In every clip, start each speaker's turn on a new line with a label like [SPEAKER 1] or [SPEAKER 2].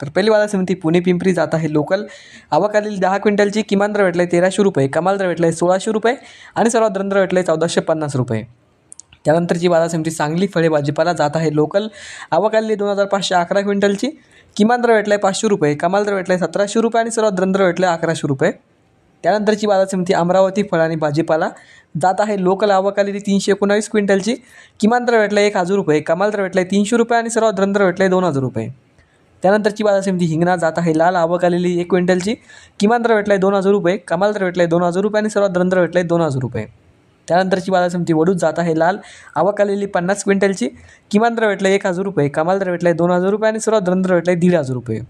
[SPEAKER 1] तर पहिली बाजार समिती पुणे पिंपरी जात आहे लोकल. आवक आलेली दहा क्विंटलची किमान दर भेटला आहे तेराशे रुपये कमाल दर भेटला आहे सोळाशे रुपये आणि सर्वात दर भेटला आहे चौदाशे पन्नास रुपये. त्यानंतरची बाजार समिती सांगली फळे भाजीपाला जात आहे लोकल. आवक आलेली दोन हजार पाचशे अकरा क्विंटलची किमान दर भेटला आहे पाचशे रुपये कमाल दर भेटला आहे सतराशे रुपये आणि सर्वात दर भेटला आहे अकराशे रुपये. त्यानंतरची बाजार समिती अमरावती फळ आणि भाजीपाला जात आहे लोकल. आवक आलेली तीनशे एकोणावीस क्विंटलची किमान दर भेटला आहे एक हजार रुपये कमाल दर भेटला आहे तीनशे रुपये आणि सर्वात दर भेटला आहे दोन हजार रुपये. त्यानंतरची बाजार समिती हिंगणा जात आहे. लाल आवक आलेली एक क्विंटलची. किमान दर भेटला आहे दोन हजार रुपये. कमाल दर भेटला आहे दोन हजार रुपये आणि सर्वात दर भेटला आहे दोन हजार रुपये. त्यानंतरची बाजार समिती वडूत जात आहे. लाल आवक आलेली पन्नास क्विंटलची. किमान दर भेटला आहे एक हजार रुपये. कमाल दर भेटला आहे दोन हजार रुपये आणि सर्वात दर भेटला आहे दीड हजार रुपये.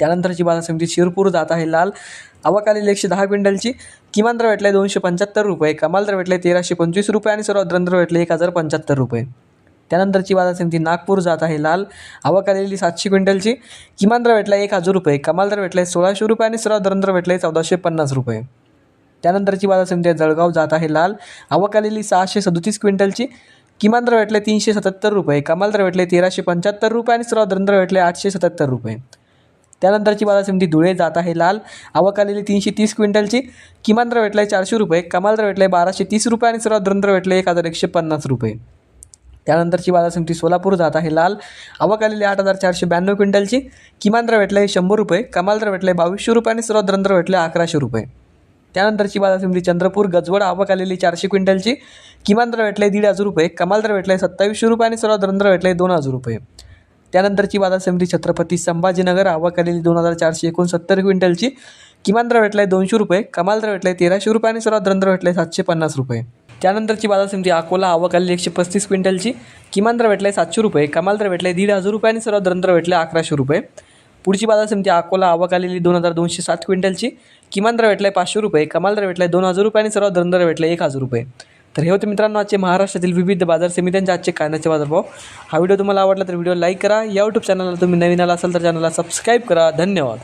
[SPEAKER 1] त्यानंतरची बाजार समिती शिरपूर जात आहे. लाल आवक आलेली एकशे दहा क्विंटलची. किमान दर भेटला आहे दोनशे पंच्याहत्तर रुपये. कमाल दर भेटला आहे तेराशे पंचवीस रुपये आणि सर्वात दर भेटले एक हजार पंच्याहत्तर रुपये. त्यानंतरची बाजार समिती नागपूर जात आहे लाल. आवक आलेली सातशे क्विंटलची. किमान दर भेटला आहे एक हजार रुपये. कमाल दर भेटला आहे सोळाशे रुपये आणि सर्वात दर भेटला आहे चौदाशे पन्नास रुपये. त्यानंतरची बाजार समिती आहे जळगाव जात आहे लाल. आवक आलेली सहाशे सदोतीस क्विंटलची. किमान दर भेटले तीनशे सत्याहत्तर रुपये. कमाल दर भेटले तेराशे पंच्याहत्तर रुपये आणि सर्वात दर भेटले आठशे सत्याहत्तर रुपये. त्यानंतरची बाजार समिती धुळे जात आहे लाल. आवक आलेली तीनशे तीस क्विंटलची. किमान दर भेटला आहे चारशे रुपये. कमाल दर भेटला आहे बाराशे तीस रुपये आणि सर्वात दर भेटले एक हजार एकशे पन्नास रुपये. त्यानंतरची बाजार समिती सोलापूर जात आहे. लाल आवक आलेली आठ हजार चारशे ब्याण्णव क्विंटलची. किमान दर भेटला आहे शंभर रुपये कमाल दर भेटला आहे बावीसशे रुपये आणि सर्वात दर भेटले अकराशे रुपये. त्यानंतरची बाजार समिती चंद्रपूर गजवड आवक आलेली चारशे क्विंटलची. किमान दर भेटला आहे दीड हजार रुपये कमाल दर भेटला आहे सत्तावीसशे रुपये आणि सर्वात दर भेटला आहे दोन हजार रुपये. त्यानंतरची बाजार समिती छत्रपती संभाजीनगर आवक आलेली दोन हजार चारशे एकोणसत्तर क्विंटलची. किमान दर भेटला आहे दोनशे रुपये कमाल दर भेटला आहे तेराशे रुपये आणि सर्वात दर भेटला आहे सातशे पन्नास रुपये. त्यानंतरची बाजार समिती अकोला आवक आलेली एकशे पस्तीस क्विंटलची. किमान दर भेटला आहे सातशे रुपये. कमाल दर भेटला आहे दीड हजार रुपये आणि सर्वात दर भेटला आहे अकराशे रुपये. पुढची बाजार समिती अकोला आवक आलेली दोन हजार दोनशे सात क्विंटलची. किमान दर भेटला आहे पाचशे रुपये. कमाल दर भेटला आहे दोन हजार रुपये आणि सर्वात दर भेटला आहे एक हजार रुपये. तर हे होते मित्रांनो आजचे महाराष्ट्रातील विविध बाजार समित्यांच्या आजचे कांद्याचे बाजारभाव. हा व्हिडिओ तुम्हाला आवडला तर व्हिडिओ लाईक करा. या यूट्यूब चॅनलला तुम्ही नवीन आला असाल तर चॅनलला सबस्क्राईब करा. धन्यवाद.